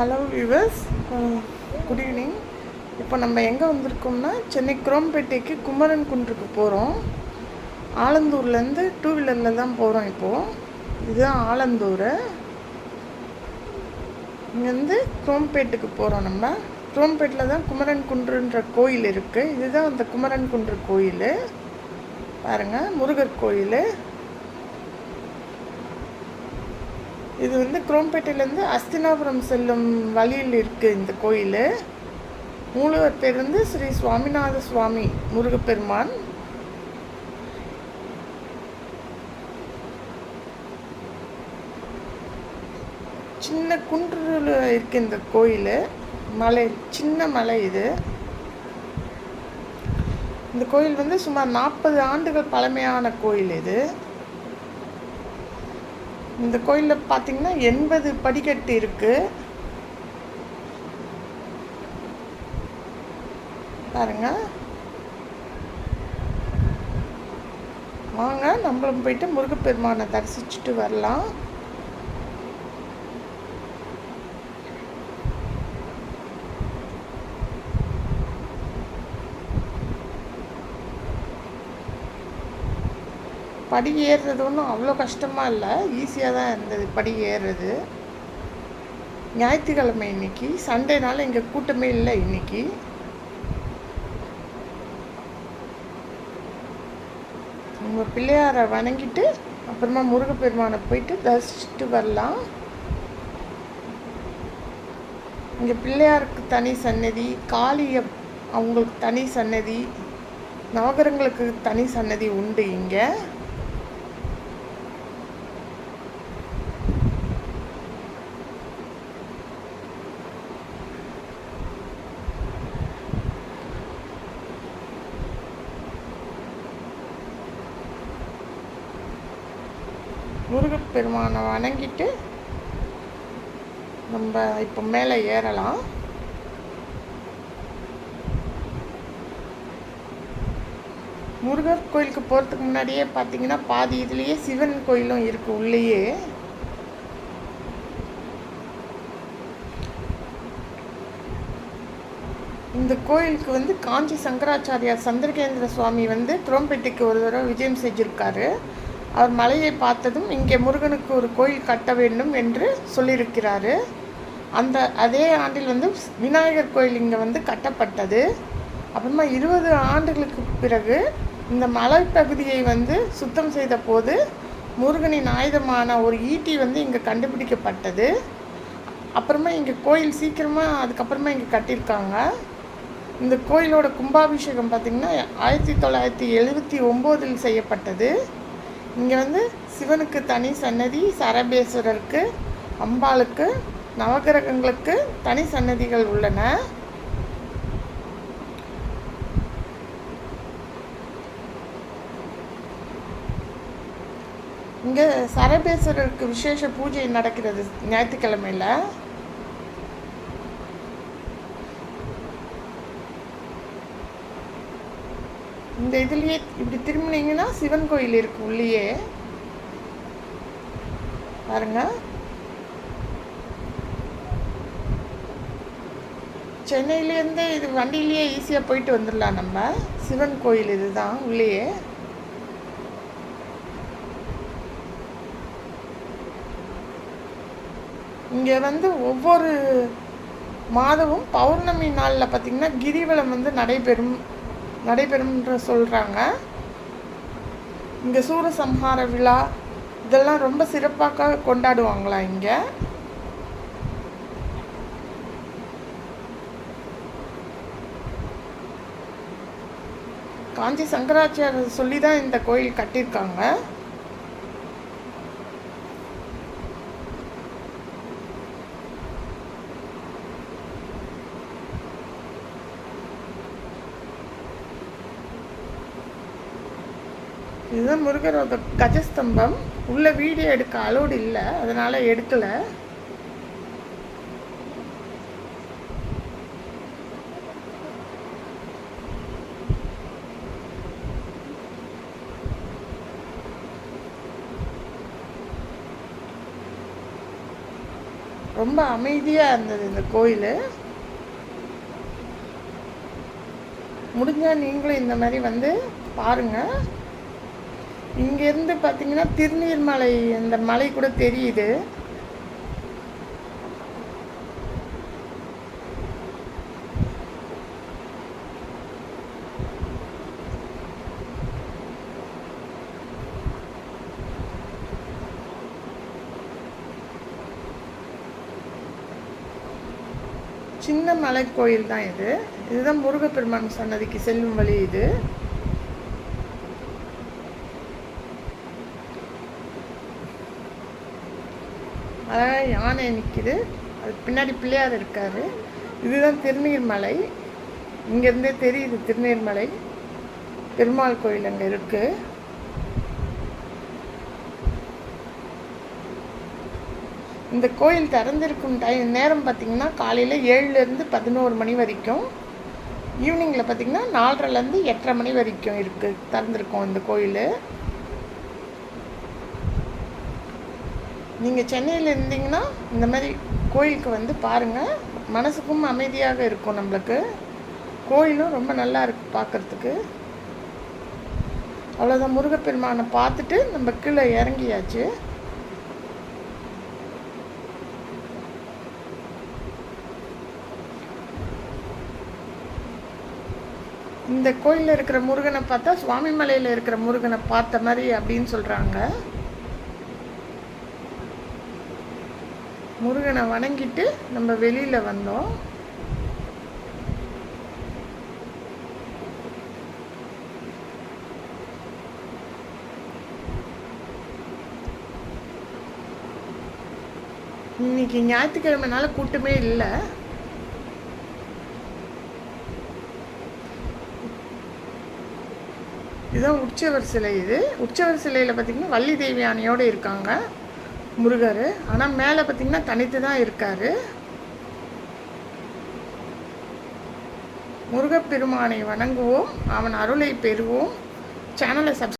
Hello viewers good evening இப்போ நம்ம எங்கே வந்திருக்கோம்னா சென்னை குரோம்பேட்டைக்கு குமரன் குன்றுக்கு போகிறோம் ஆலந்தூர்லேருந்து டூ வீலரில் தான் போகிறோம் இப்போது இதுதான் ஆலந்தூர். இங்கேருந்து குரோம்பேட்டுக்கு போகிறோம் நம்ம. குரோம்பேட்டில் தான் குமரன் குன்றுன்ற கோயில் இருக்குது இதுதான் அந்த குமரன் குன்று கோயில். பாருங்கள் முருகர் கோயில். இது வந்து குரோம்பேட்டையிலேருந்து அஸ்தினாபுரம் செல்லும் வழியில் இருக்குது இந்த கோயில். மூலவர் பேர் வந்து ஸ்ரீ சுவாமிநாத சுவாமி முருகப்பெருமான். சின்ன குன்றுல இருக்கு இந்த கோயில். மலை சின்ன மலை இது. இந்த கோயில் வந்து சுமார் நாற்பது ஆண்டுகள் பழமையான கோயில் இது. இந்த கோயிலில் பார்த்தீங்கன்னா எண்பது படிக்கட்டு இருக்குது பாருங்க. வாங்க நம்மளும் போயிட்டு முருகப்பெருமானை தரிசிச்சுட்டு வரலாம். படி ஏறுறது ஒன்றும் அவ்வளோ கஷ்டமாக இல்லை. ஈஸியாக தான் இருந்தது படி ஏறுறது. ஞாயிற்றுக்கிழமை இன்னைக்கு. சண்டேனால இங்கே கூட்டமே இல்லை இன்னைக்கு. உங்கள் பிள்ளையாரை வணங்கிட்டு அப்புறமா முருகப்பெருமானை போயிட்டு தரிசிச்சுட்டு வரலாம். இங்கே பிள்ளையாருக்கு தனி சன்னதி காளிய அவங்களுக்கு தனி சன்னதி நவகரங்களுக்கு தனி சன்னதி உண்டு இங்கே. முருகப்பெருமானை வணங்கிட்டு நம்ம இப்போ மேலே ஏறலாம். முருகர் கோயிலுக்கு போகிறதுக்கு முன்னாடியே பார்த்தீங்கன்னா பாதி இதுலேயே சிவன் கோயிலும் இருக்குது உள்ளேயே. இந்த கோயிலுக்கு வந்து காஞ்சி சங்கராச்சாரியார் சந்திரகேந்திர சுவாமி வந்து குரோம்பேட்டைக்கு ஒரு தடவை விஜயம் செஞ்சுருக்காரு. அவர் மலையை பார்த்ததும் இங்கே முருகனுக்கு ஒரு கோயில் கட்ட வேண்டும் என்று சொல்லியிருக்கிறாரு. அந்த அதே ஆண்டில் வந்து விநாயகர் கோயில் இங்கே வந்து கட்டப்பட்டது. அப்புறமா இருபது ஆண்டுகளுக்கு பிறகு இந்த மலைப்பகுதியை வந்து சுத்தம் செய்த போது முருகனின் ஆயுதமான ஒரு ஈட்டி வந்து இங்கே கண்டுபிடிக்கப்பட்டது. அப்புறமா இங்கே கோயில் சீக்கிரமாக அதுக்கப்புறமா இங்கே கட்டியிருக்காங்க. இந்த கோயிலோட கும்பாபிஷேகம் பார்த்திங்கன்னா ஆயிரத்தி தொள்ளாயிரத்தி எழுபத்தி ஒம்போதில் செய்யப்பட்டது. இங்கே வந்து சிவனுக்கு தனி சன்னதி சரபேஸ்வரருக்கு அம்பாளுக்கு நவகிரகங்களுக்கு தனி சன்னதிகள் உள்ளன. இங்கே சரபேஸ்வரருக்கு விசேஷ பூஜை நடக்கிறது ஞாயிற்றுக்கிழமையில். இந்த இதுலேயே இப்படி திரும்பினீங்கன்னா சிவன் கோயில் இருக்கு உள்ளேயே. பாருங்க. சென்னையிலேருந்து இது வண்டியிலேயே ஈஸியாக போயிட்டு வந்துடலாம் நம்ம. சிவன் கோயில் இதுதான் உள்ளேயே. இங்கே வந்து ஒவ்வொரு மாதமும் பௌர்ணமி நாளில் பார்த்திங்கன்னா கிரிவலம் வந்து நடைபெறும். நடைபெறும்ன்ற சொல்கிறாங்க இங்கே சூரசம்ஹார விழா இதெல்லாம் ரொம்ப சிறப்பாக கொண்டாடுவாங்களா இங்கே? காஞ்சி சங்கராச்சாரியர் சொல்லி தான் இந்த கோயில் கட்டியிருக்காங்க. இதுதான் முருகரோட கஜஸ்தம்பம். உள்ள வீடியோ எடுக்க அலோடு இல்லை. அதனால எடுக்கல. ரொம்ப அமைதியாக இருந்தது இந்த கோயில். முடிஞ்சால் நீங்களும் இந்த மாதிரி வந்து பாருங்கள் இங்கேருந்து பார்த்தீங்கன்னா திருநீர்மலை அந்த மலை கூட தெரியுது. சின்ன மலை கோயில் தான் இது. இதுதான் முருகப்பெருமான் சன்னதிக்கு செல்லும் வழி இது. அழகாக யானை நிற்கிது அதுக்கு பின்னாடி பிள்ளையார் இருக்கார். இதுதான் திருநீர்மலை இங்கேருந்தே தெரியுது திருநீர்மலை பெருமாள் கோயில் அங்கே இருக்குது இந்த கோயில் திறந்திருக்கும் டைம் நேரம் பார்த்திங்கன்னா காலையில் ஏழுலேருந்து பதினோரு மணி வரைக்கும். ஈவினிங்கில் பார்த்திங்கன்னா நாலரைலேருந்து எட்டரை மணி வரைக்கும் இருக்குது திறந்திருக்கும் இந்த கோயில். நீங்கள் சென்னையில் இருந்தீங்கன்னா இந்த மாதிரி கோயிலுக்கு வந்து பாருங்கள் மனசுக்கும் அமைதியாக இருக்கும் நம்மளுக்கு. கோயிலும் ரொம்ப நல்லா இருக்குது பார்க்குறதுக்கு அவ்வளோதான் முருகப்பெருமானை பார்த்துட்டு நம்ம கீழே இறங்கியாச்சு. இந்த கோயிலில் இருக்கிற முருகனை பார்த்தா சுவாமி மலையில் இருக்கிற முருகனை பார்த்த மாதிரி அப்படின்னு சொல்கிறாங்க முருகனை வணங்கிட்டு நம்ம வெளியில் வந்தோம். இன்னைக்கு ஞாயிற்றுக்கிழமைனால கூட்டமே இல்லை. இதுதான் உற்சவர் சிலை இது. உற்சவர் சிலையில் பார்த்திங்கன்னா வள்ளி தேவி யானையோடு இருக்காங்க. முருகர். ஆனால் மேலே பார்த்திங்கன்னா தனித்து தான் இருக்கார். முருகப்பெருமானை வணங்குவோம். அவன் அருளை பெறுவோம். சேனலை சப்ஸ்